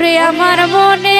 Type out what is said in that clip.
ওরে আমার মনে